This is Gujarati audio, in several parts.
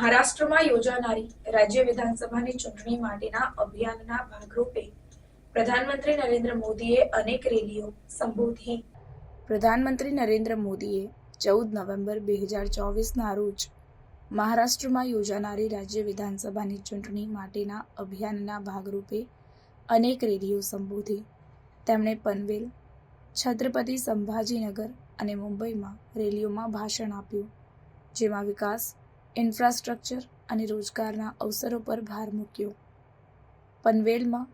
મહારાષ્ટ્રમાં યોજાનારી રાજ્ય વિધાનસભાની ચૂંટણી માટેના અભિયાનના ભાગરૂપે પ્રધાનમંત્રી નરેન્દ્ર મોદીએ અનેક રેલીઓ સંબોધી. પ્રધાનમંત્રી નરેન્દ્ર મોદીએ ચૌદ નવેમ્બર બે હજાર ચોવીસના રોજ મહારાષ્ટ્રમાં યોજાનારી રાજ્ય વિધાનસભાની ચૂંટણી માટેના અભિયાનના ભાગરૂપે અનેક રેલીઓ સંબોધી. તેમણે પનવેલ, છત્રપતિ સંભાજીનગર અને મુંબઈમાં રેલીઓમાં ભાષણ આપ્યું, જેમાં વિકાસ ઇન્ફ્રાસ્ટ્રક્ચર અને રોજગારના અવસરો પર ભાર મૂક્યો. પનવેલમાં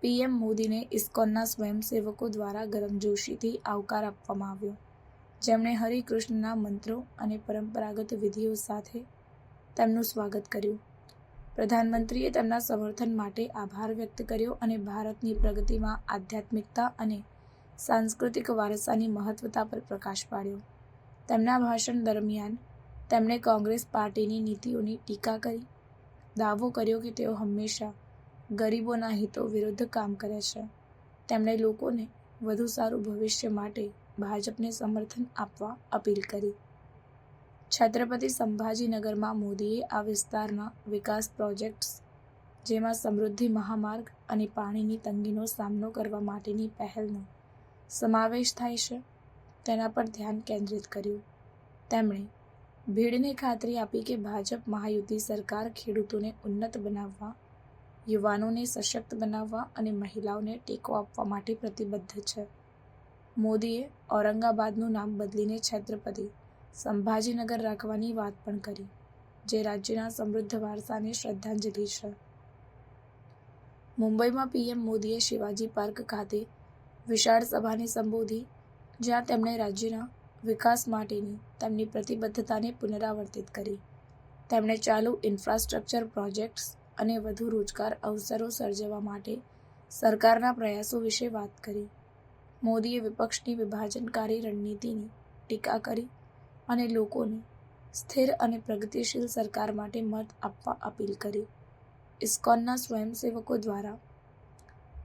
પીએમ મોદીને ઇસ્કોનના સ્વયંસેવકો દ્વારા ગરમજોશીથી આવકાર આપવામાં આવ્યો. જેમણે હરિકૃષ્ણના મંત્રો અને પરંપરાગત વિધિઓ સાથે તેમનું સ્વાગત કર્યું. પ્રધાનમંત્રીએ તેમના સમર્થન માટે આભાર વ્યક્ત કર્યો અને ભારતની પ્રગતિમાં આધ્યાત્મિકતા અને સાંસ્કૃતિક વારસાની મહત્વતા પર પ્રકાશ પાડ્યો. તેમના ભાષણ દરમિયાન તેમણે કોંગ્રેસ પાર્ટીની નીતિઓની ટીકા કરી. દાવો કર્યો કે તેઓ હંમેશા ગરીબોના હિતો વિરુદ્ધ કામ કરે છે. તેમણે લોકોને વધુ સારું ભવિષ્ય માટે ભાજપને સમર્થન આપવા અપીલ કરી. છત્રપતિ સંભાજીનગરમાં મોદીએ આ વિસ્તારના વિકાસ પ્રોજેક્ટ્સ, જેમાં સમૃદ્ધિ મહામાર્ગ અને પાણીની તંગીનો સામનો કરવા માટેની પહેલનો સમાવેશ થાય છે, તેના પર ધ્યાન કેન્દ્રિત કર્યું. તેમણે ભીડને ખાતરી આપી કે ભાજપ મહાયુતિ સરકાર ખેડૂતોને ઉન્નત બનાવવા, યુવાનોને સશક્ત બનાવવા અને મહિલાઓને ટેકો આપવા માટે પ્રતિબદ્ધ છે. મોદીએ ઔરંગાબાદનું નામ બદલીને છત્રપતિ સંભાજીનગર રાખવાની વાત પણ કરી, જે રાજ્યના સમૃદ્ધ વારસાને શ્રદ્ધાંજલિ છે. મુંબઈમાં પીએમ મોદીએ શિવાજી પાર્ક ખાતે વિશાળ સભાને સંબોધી, જ્યાં તેમણે રાજ્યના વિકાસ માટેની તેમની પ્રતિબદ્ધતાને પુનરાવર્તિત કરી. તેમણે ચાલુ ઇન્ફ્રાસ્ટ્રક્ચર પ્રોજેક્ટ્સ અને વધુ રોજગાર અવસરો સર્જવા માટે સરકારના પ્રયાસો વિશે વાત કરી. મોદીએ વિપક્ષની વિભાજનકારી રણનીતિની ટીકા કરી અને લોકોને સ્થિર અને પ્રગતિશીલ સરકાર માટે મત આપવા અપીલ કરી. ઇસ્કોનના સ્વયંસેવકો દ્વારા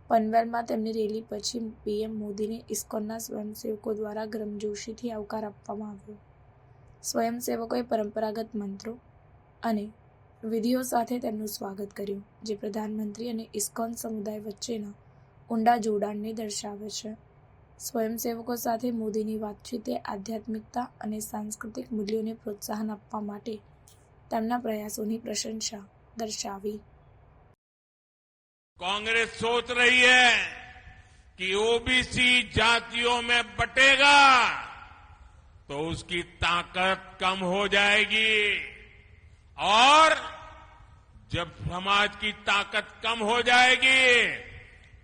પનવેલમાં તેમની રેલી પછી પીએમ મોદીને ઇસ્કોનના સ્વયંસેવકો દ્વારા ગરમજોશીથી આવકાર આપવામાં આવ્યો. સ્વયંસેવકોએ પરંપરાગત મંત્રો અને વિધિઓ સાથે તેમનું સ્વાગત કર્યું, જે પ્રધાનમંત્રી અને ઇસ્કોન સમુદાય વચ્ચેના ઊંડા જોડાણને દર્શાવે છે. સ્વયંસેવકો સાથે મોદીની વાતચીતે આધ્યાત્મિકતા અને સાંસ્કૃતિક મૂલ્યોને પ્રોત્સાહન આપવા માટે તેમના પ્રયાસોની પ્રશંસા દર્શાવી. कांग्रेस सोच रही है कि ओबीसी जातियों में बटेगा तो उसकी ताकत कम हो जाएगी। और जब समाज की ताकत कम हो जाएगी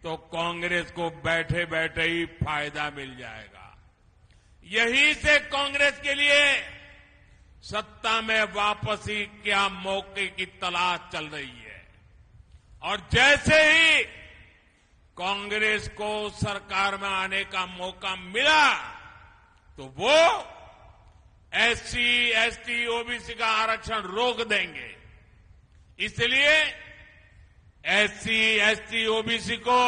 तो कांग्रेस को बैठे बैठे ही फ़ायदा मिल जाएगा। यही से कांग्रेस के लिए सत्ता में वापसी क्या मौके की तलाश चल रही है? और जैसे ही कांग्रेस को सरकार में आने का मौका मिला तो वो एससी, एसटी, ओबीसी का आरक्षण रोक देंगे। इसलिए एससी, एसटी, ओबीसी को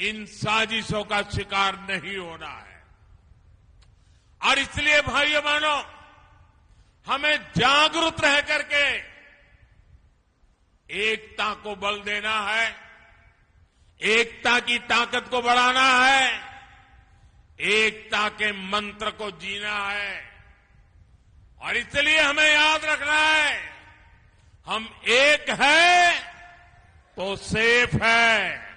इन साजिशों का शिकार नहीं होना है। और इसलिए भाइयों बहनों, हमें जागरूक रह करके एकता को बल देना है। एकता की ताकत को बढ़ाना है। एकता के मंत्र को जीना है। और इसलिए हमें याद रखना है, हम एक हैं तो सेफ़ है।